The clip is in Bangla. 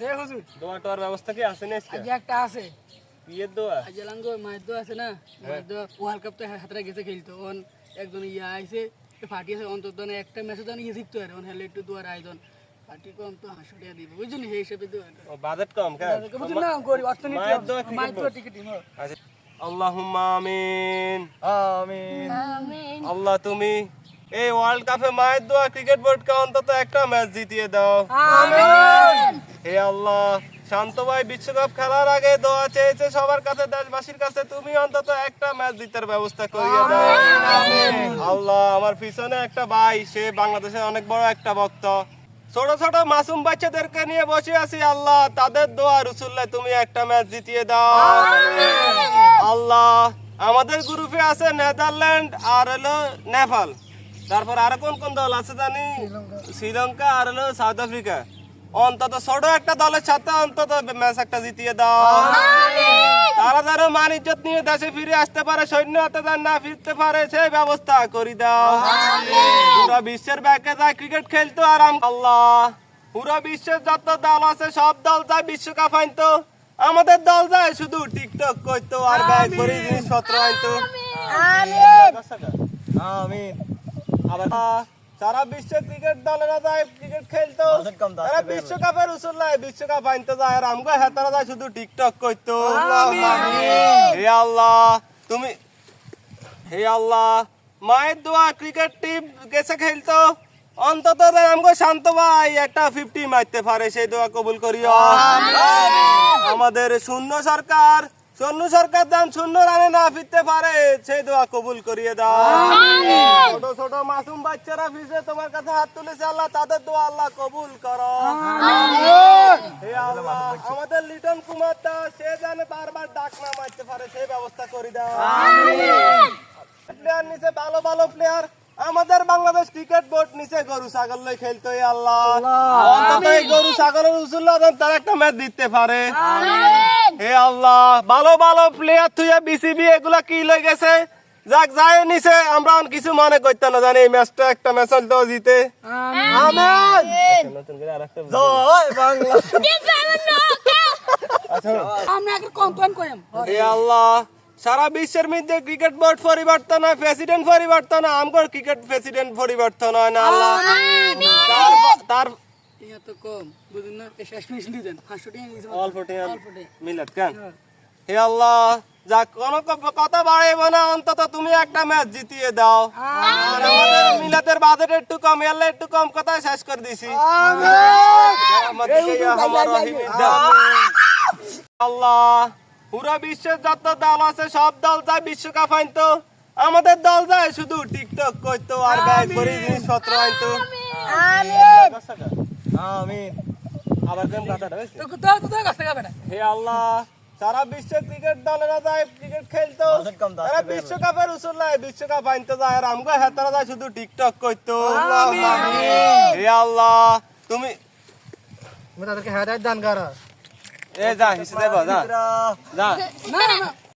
দে হুজুর। দোয়া টোয়ার ব্যবস্থা কি আছে না আজকে? আজ একটা আছে। বিয়ের দোয়া? আজ লাঙ্গো মায়ের দোয়া আছে না? মায়ের দোয়া ওয়ার্ল্ড কাপ তো হাতরা গেছে খেলতো। ওন একজন ইয়া আইছে ফাটিয়েছে অন্তত একটা ম্যাচে তো ইয়ে জিততো আর ওন হেলে একটু দোয়ার আয়োজন। ফাটি কম তো দিব। বুঝলি সেই হিসেবে দোয়া ও বাজেট কম কেন? বুঝলি না গরিব অর্থনীতি মায়ের দোয়া cricket মায়ের দোয়া টিকিট আচ্ছা। আল্লাহুম্মা আমিন। আমিন। আল্লাহ তুমি এই ওয়ার্ল্ড কাপে মায়ের দোয়া ক্রিকেট বোর্ডকে অন্তত একটা ম্যাচ জিতিয়ে দাও। হে আল্লাহ শান্ত ভাই বিশ্বকাপ খেলার আগে দোয়া চেয়েছে সবার কাছে দেশবাসীর কাছে তুমি অন্তত একটা ম্যাচ জিতার ব্যবস্থা করিয়ে দাও। আল্লাহ আমার পিছনে একটা ভাই সে বাংলাদেশের অনেক বড় একটা ভক্ত। ছোট ছোট মাসুম বাচ্চাদেরকে নিয়ে বসে আছি আল্লাহ তাদের দোয়া রসুল্লাহ তুমি একটা ম্যাচ জিতিয়ে দাও। আল্লাহ আমাদের গ্রুপে আছে নেদারল্যান্ড আর হলো নেপাল তারপর আর কোন কোন দল আছে জানি? শ্রীলঙ্কা। আর হলো সাউথ আফ্রিকা। অন্তত ছোট একটা দলের সাথে অন্তত ম্যাচ একটা জিতিয়ে দাও। তারা যেন মান ইজ্জত নিয়ে দেশে ফিরে আসতে পারে সৈন্য হাতে যেন না ফিরতে পারে সেই ব্যবস্থা করি দাও। পুরো বিশ্বের ব্যাকে যায় ক্রিকেট খেলতো আর আম- আল্লাহ। পুরো বিশ্বের যত দল আছে সব দল যায় বিশ্বকাপ আনতো। আমাদের দল যায় শুধু টিকটক করতো আর ব্যাগ করে জিনিসপত্র আনতো। আমিন। সারা বিশ্বে ক্রিকেট দলেরা যায় ক্রিকেট খেলতো। তারা বিশ্বকাপের উসুল নাই বিশ্বকাপ আনতে যায় আর আমগো হেতারা যায় শুধু টিকটক করতো। হে আল্লাহ তুমি হে আল্লাহ মায়ের দোয়া ক্রিকেট টিম গেছে খেলতো। অন্তত আমগো শান্ত ভাই একটা ফিফটি মারতে পারে সেই দোয়া কবুল করিও। আমাদের শূন্য সরকার শূন্য সরকার দাম শূন্য রানে না ফিরতে পারে সেই দোয়া কবুল করিয়ে দাও। ছোট মাসুম বাচ্চারা ফিসে তোমার কাছে হাত তুলেছে আল্লাহ তাদের দোয়া আল্লাহ কবুল করো। হে আল্লাহ আমাদের লিটন কুমার দাস সে জানে বারবার ডাক না মারতে পারে সেই ব্যবস্থা করে দাও। প্লেয়ার নিচে ভালো ভালো প্লেয়ার আমাদের বাংলাদেশ ক্রিকেট বোর্ড নিচে গরু ছাগল লই খেলতো আল্লাহ। অন্তত এই গরু ছাগলের উসুল তার একটা ম্যাচ দিতে পারে। হে আল্লাহ ভালো ভালো প্লেয়ার তুই বিসিবি এগুলা কি লই গেছে? যাক যায় নিচে আমরা কিছু মনে করতাম না জানি এই ম্যাচটা একটা ম্যাচ হলতো জিতে। আমিন! নতুন করে আরেকটা জয় বাংলা। আমরা একটা কমপ্লেন করেন। হে আল্লাহ সারা বিশ্বের মধ্যে ক্রিকেট বোর্ড পরিবর্তন হয় প্রেসিডেন্ট পরিবর্তন হয় আমগর ক্রিকেট প্রেসিডেন্ট পরিবর্তন হয় না আল্লাহ। তার- তো কেন? হে আল্লাহ যা কোন কথা বাড়াইব না অন্তত তুমি একটা ম্যাচ জিতিয়ে দাও। আর আমাদের মিলাতের বাজেট একটু কম এলে একটু কম কথায় শেষ করে দিছি। আল্লাহ পুরো বিশ্বের যত দল আছে সব দল যায় বিশ্বকাপ আনতো। আমাদের দল যায় শুধু টিকটক করতো আর ব্যাগ করে জিনিসপত্র আনতো। আমিন। আবার কেমন কথাটা হে আল্লাহ সারা বিশ্ব ক্রিকেট দলেরা যায় ক্রিকেট খেলতো। তারা বিশ্বকাপের উসুল নাই বিশ্বকাপ আনতে যায়। আর আমগো হেতারা যায় শুধু টিকটক করতো। হে আল্লাহ তুমি তাদেরকে হেদায়ত দান করা। এ যা হিসেবে যা। যা না না।